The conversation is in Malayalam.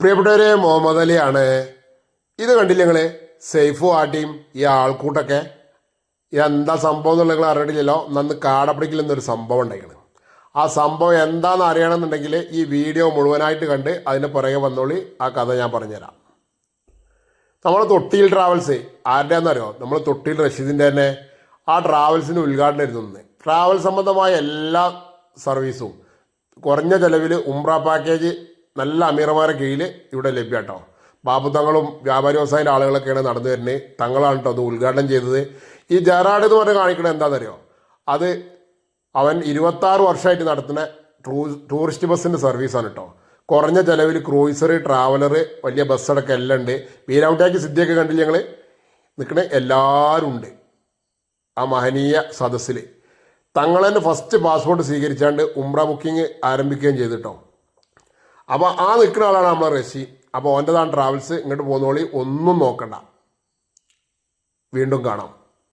പ്രിയപ്പെട്ടവരെ മുഹമ്മദ് അലിയാണ്. ഇത് കണ്ടില്ല സെയ്ഫു ആ ടീം ഈ ആൾക്കൂട്ടൊക്കെ. എന്താ സംഭവം എന്നുള്ള നിങ്ങൾ നന്ന് കാടപ്പിടിക്കൽ സംഭവം ഉണ്ടായിരുന്നു ആ സംഭവം എന്താണെന്ന് അറിയണമെന്നുണ്ടെങ്കിൽ ഈ വീഡിയോ മുഴുവനായിട്ട് കണ്ട് അതിന് പുറകെ വന്നോളി. ആ കഥ ഞാൻ പറഞ്ഞുതരാം. നമ്മൾ തൊട്ടിയിൽ ട്രാവൽസ് ആരുടെയാണെന്നറിയോ നമ്മൾ തൊട്ടിയിൽ റഷീദിന്റെ തന്നെ. ആ ട്രാവൽസിന് ഉദ്ഘാടനം ഇരുന്നു ട്രാവൽ സംബന്ധമായ എല്ലാ സർവീസും കുറഞ്ഞ ചിലവിൽ ഉംറ പാക്കേജ് നല്ല അമീറമാരെ കീഴിൽ ഇവിടെ ലഭ്യട്ടോ ബാബു തങ്ങളും വ്യാപാരി വ്യവസായ ആളുകളൊക്കെയാണ് നടന്നു വരുന്നത് തങ്ങളാണ് കേട്ടോ അത് ഉദ്ഘാടനം ചെയ്തത്. ഈ ജറാഡ് എന്ന് പറഞ്ഞ് കാണിക്കണത് എന്താണെന്നറിയോ അത് അവൻ ഇരുപത്താറ് വർഷമായിട്ട് നടത്തുന്ന ടൂ ടൂറിസ്റ്റ് ബസ്സിന്റെ സർവീസാണ് കേട്ടോ കുറഞ്ഞ ചിലവിൽ ക്രൂയിസർ ട്രാവലർ വലിയ ബസ്സടക്കം എല്ലാം ഉണ്ട്. വീരാവുട്ടാക്കി സിദ്ധിയൊക്കെ കണ്ടില്ല ഞങ്ങൾ നിൽക്കണ എല്ലാവരും ഉണ്ട്. ആ മഹനീയ സദസ്സിൽ തങ്ങൾ ഫസ്റ്റ് പാസ്പോർട്ട് സ്വീകരിച്ചാണ്ട് ഉംറ ബുക്കിംഗ് ആരംഭിക്കുകയും ചെയ്തിട്ടോ അപ്പോൾ ആ നിൽക്കുന്ന ആളാണ് നമ്മളെ റഷി അപ്പോൾ ഓന്റെതാണ് ട്രാവൽസ് ഇങ്ങോട്ട് പോകുന്നോളി ഒന്നും നോക്കണ്ട. വീണ്ടും കാണാം.